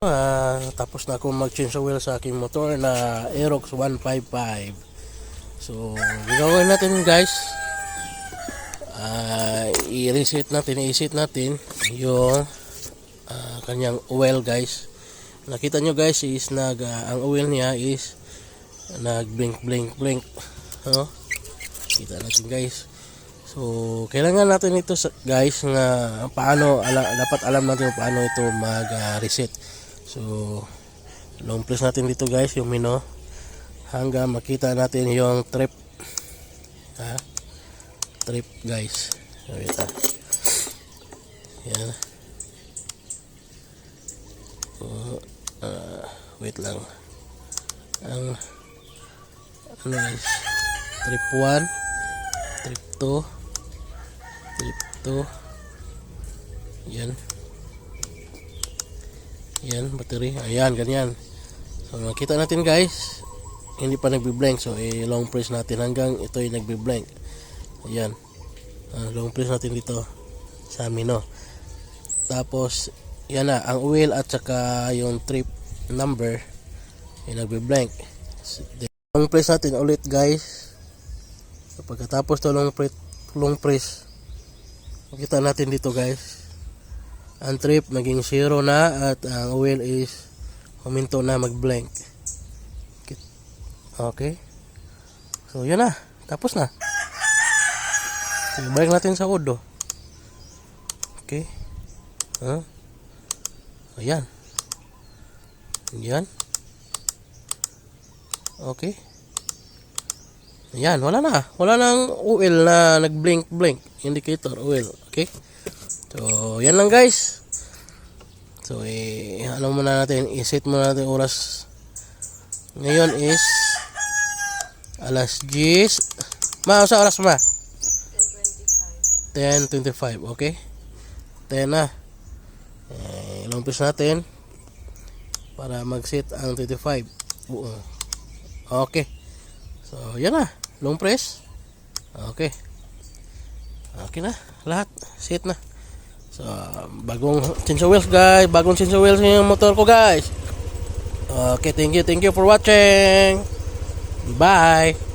Ah, tapos na akong mag-change oil sa aking motor na Aerox 155. So, gagawin natin guys. Ah, i-reset natin, i-set natin yung ah, kanyang oil guys. Nakita nyo guys is nag ah, ang oil niya is nag blink blink blink. No? Kita natin guys. So, kailangan natin ito guys na paano ala, dapat alam natin paano ito mag-reset. So, long press natin dito guys yung mino hanggang makita natin yung trip. Ha? Trip guys. Wait ha. Yan. Ah, wait lang. Ang ano guys? Trip 1, trip 2, trip 2. Yan. Yan, battery. Ayan, ganyan. So, makita natin guys, hindi pa nagbi-blank. So, i-long press natin hanggang ito ay nagbi-blank. Ayan. Ah, long press natin dito sa mino. Tapos, yan na, ang oil at saka yung trip number ay nagbi-blank. So, then, long press natin ulit guys. So, pagkatapos to long press, long press, makita natin dito guys ang trip naging zero na at ang oil is huminto na mag-blank. Okay. So, yan na. Tapos na. So, balik natin sa Udo. Okay. Huh? Ayan. Ayan. Okay. Ayan, wala na. Wala nang oil na nag-blink-blink. Indicator oil. Okay. So, yan lang guys. So, eh, ano muna natin, i-set muna natin oras. Ngayon is alas 10. Ma, sa oras ma? 10.25. Okay? 10 na. Eh, press natin para mag-set ang 25. Oo. Okay. So, yan na. Long press. Okay. Okay na. Lahat. Set na. So, bagong change wheels guys. Bagong change wheels yung motor ko guys. Okay, thank you. Thank you for watching. Bye.